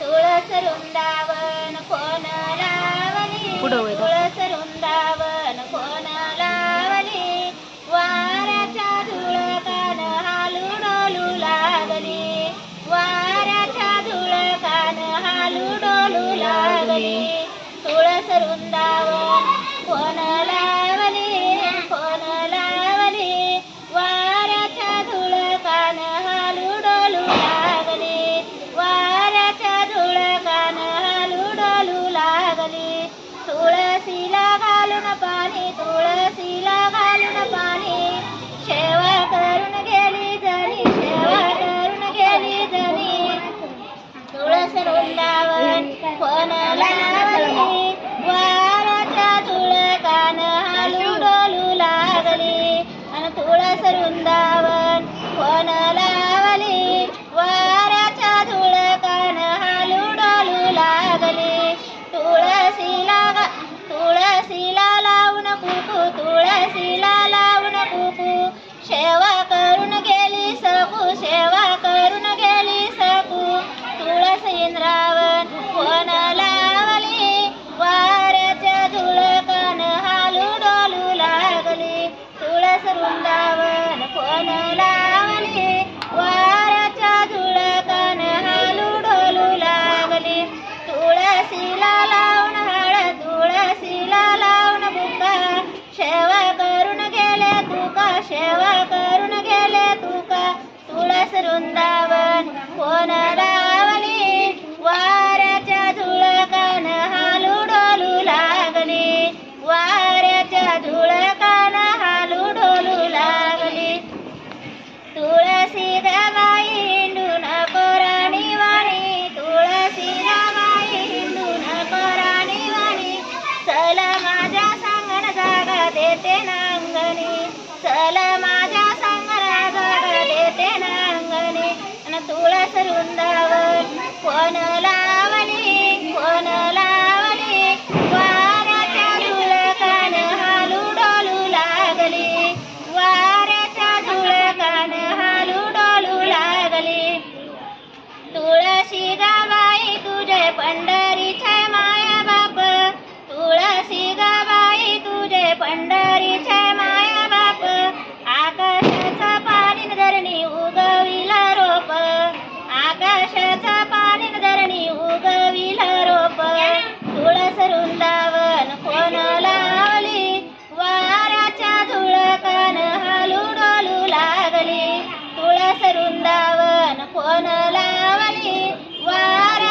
तुळस वृंदावन कोण लावली. तुळस वृंदावन कोण लावली? वाऱ्याच्या झुळकान हालू डोलू लागली. वाऱ्याच्या झुळकान हालू डोलू लागली. तुळस वृंदावन वृंदावन कोण लावली वाराच्या तुळकान हालू डोलू लागली आणि तुळस वृंदावन कोण लावली वाराच्या तुळकान हालू डोलू लागली तुळशीला गा- तुळशीला लावून कुकू तुळशीला लावून कुकू सेवा करून गेली सकू सेवा करून गेली सकू तुळस इंद्रा सेवा करून गेले तुका. तुळस वृंदावन कोण लावली वाऱ्याच्या झुळकान हालू डोलू लागली. वाऱ्याच्या झुळ तुळस वृंदावन कोणला सरुंदावन कोण लावली वार